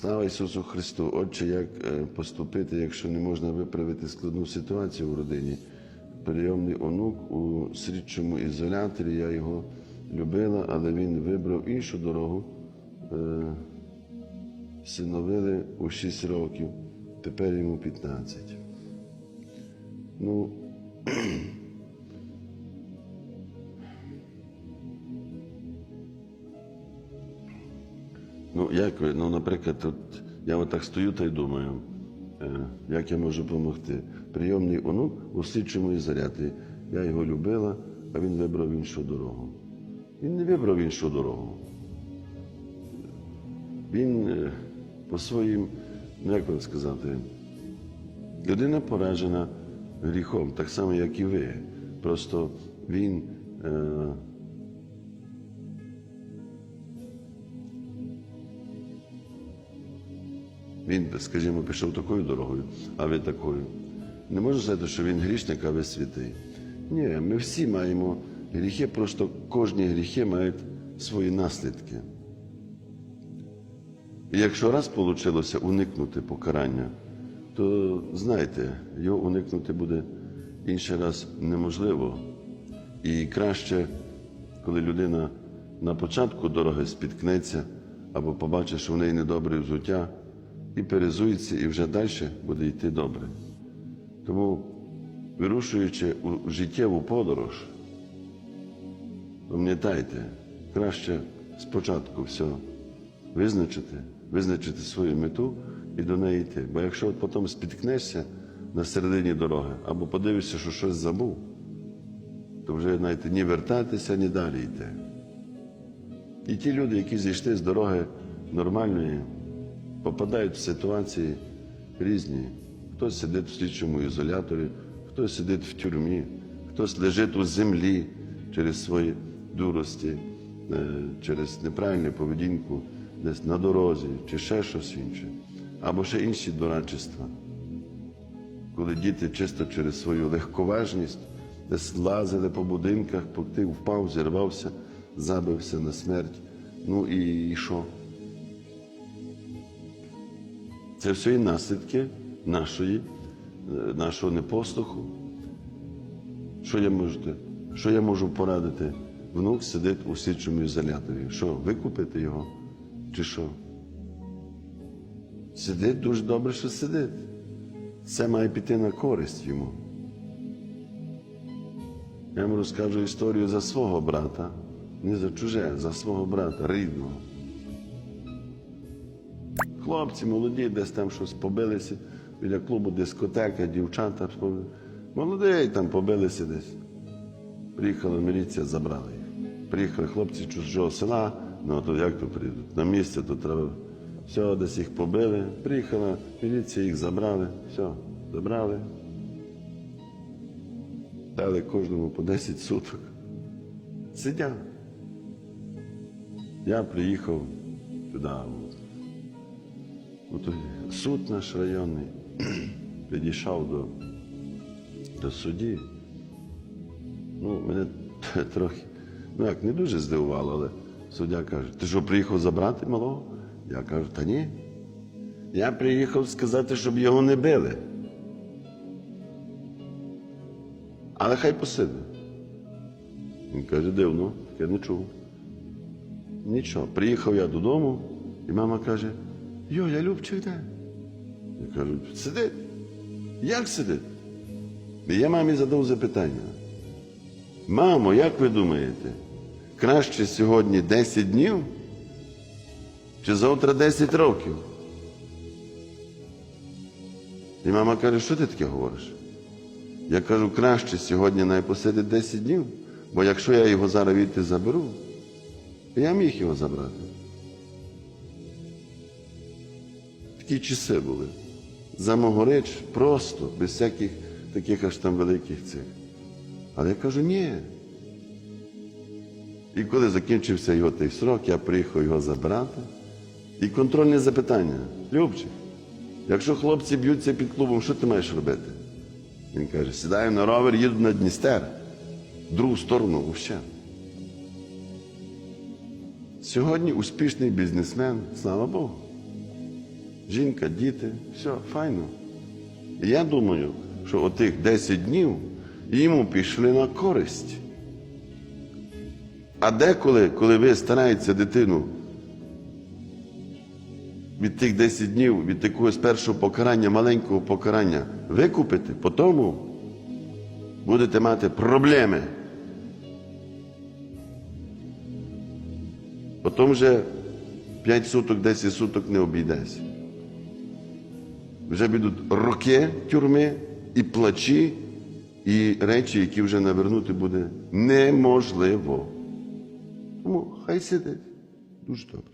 Слава Ісусу Христу! Отче, як е, поступити, якщо не можна виправити складну ситуацію в родині? Прийомний онук у слідчому ізоляторі, я його любила, але він вибрав іншу дорогу. Е, Синовили у 6 років, тепер йому 15. Ну, як ви, ну, наприклад, от я отак стою та й думаю, е, як я можу допомогти. Прийомний онук у слідчому ізоляторі. Я його любила, а він вибрав іншу дорогу. Він не вибрав іншу дорогу. Він е, по своїм, ну як вам сказати, людина поражена гріхом, так само, як і ви. Просто він. Е, Він, скажімо, пішов такою дорогою, а ви такою. Не можна сказати, що він грішник, а ви святий. Ні, ми всі маємо гріхи, просто кожні гріхи мають свої наслідки. І якщо раз вийшло уникнути покарання, то знайте, його уникнути буде інший раз неможливо. І краще, коли людина на початку дороги спіткнеться або побачить, що в неї недобре взуття, і перезується, і вже далі буде йти добре. Тому, вирушуючи у життєву подорож, пам'ятайте, краще спочатку все визначити, визначити свою мету і до неї йти. Бо якщо от потім спіткнешся на середині дороги або подивишся, що щось забув, то вже знаєте, ні вертатися, ні далі йти. І ті люди, які зійшли з дороги нормальної, попадають в ситуації різні. Хтось сидить в слідчому ізоляторі, хтось сидить в тюрмі, хтось лежить у землі через свої дурості, е, через неправильну поведінку десь на дорозі чи ще щось інше, або ще інші дурачества. Коли діти чисто через свою легковажність десь лазили по будинках, поки впав, зірвався, забився на смерть. Ну і, і що? Це все і наслідки нашої, е, нашого непослуху. Що я можу, що я можу порадити? Внук сидить у слідчому ізоляторі. Що, викупити його? Чи що? Сидить дуже добре, що сидить. Це має піти на користь йому. Я вам розкажу історію за свого брата, не за чуже, за свого брата, рідного. Хлопці молоді, десь там щось побилися біля клубу дискотека, дівчата. Молодий там побилися десь. Приїхала міліція, забрала їх. Приїхали хлопці чужого села, ну то як то прийдуть? На місце то треба. Все, десь їх побили. Приїхала міліція, їх забрали. Все, забрали. Дали кожному по 10 суток. Сидять. Я приїхав туди, суд наш районний, підійшов до, до судді. Ну, мене трохи, ну як не дуже здивувало, але суддя каже, ти що приїхав забрати малого? Я кажу, та ні. Я приїхав сказати, щоб його не били. Але хай посиде. Він каже, дивно, я не чув. Нічого. Приїхав я додому, і мама каже, йо, я Любчик де? Я кажу, сидить. Як сидить? І я мамі задав запитання. Мамо, як ви думаєте, краще сьогодні 10 днів чи завтра 10 років? І мама каже, що ти таке говориш? Я кажу, краще сьогодні най посидить 10 днів, бо якщо я його зараз відти заберу, я міг його забрати. Такі часи були. За мого реч просто, без всяких таких аж там великих цих. Але я кажу, ні. І коли закінчився його той срок, я приїхав його забрати. І контрольне запитання. Любчик, якщо хлопці б'ються під клубом, що ти маєш робити? Він каже, сідаю на ровер, їду на Дністер, в другу сторону взагалі. Сьогодні успішний бізнесмен, слава Богу. Жінка, діти, все, файно. Я думаю, що отих 10 днів йому пішли на користь. А деколи, коли ви стараєтеся дитину від тих 10 днів, від якогось першого покарання, маленького покарання викупити, по тому будете мати проблеми. Потім вже 5 суток, 10 суток не обійдеться. Вже будуть роки тюрми і плачі, і речі, які вже навернути буде неможливо. Тому хай сидить. Дуже добре.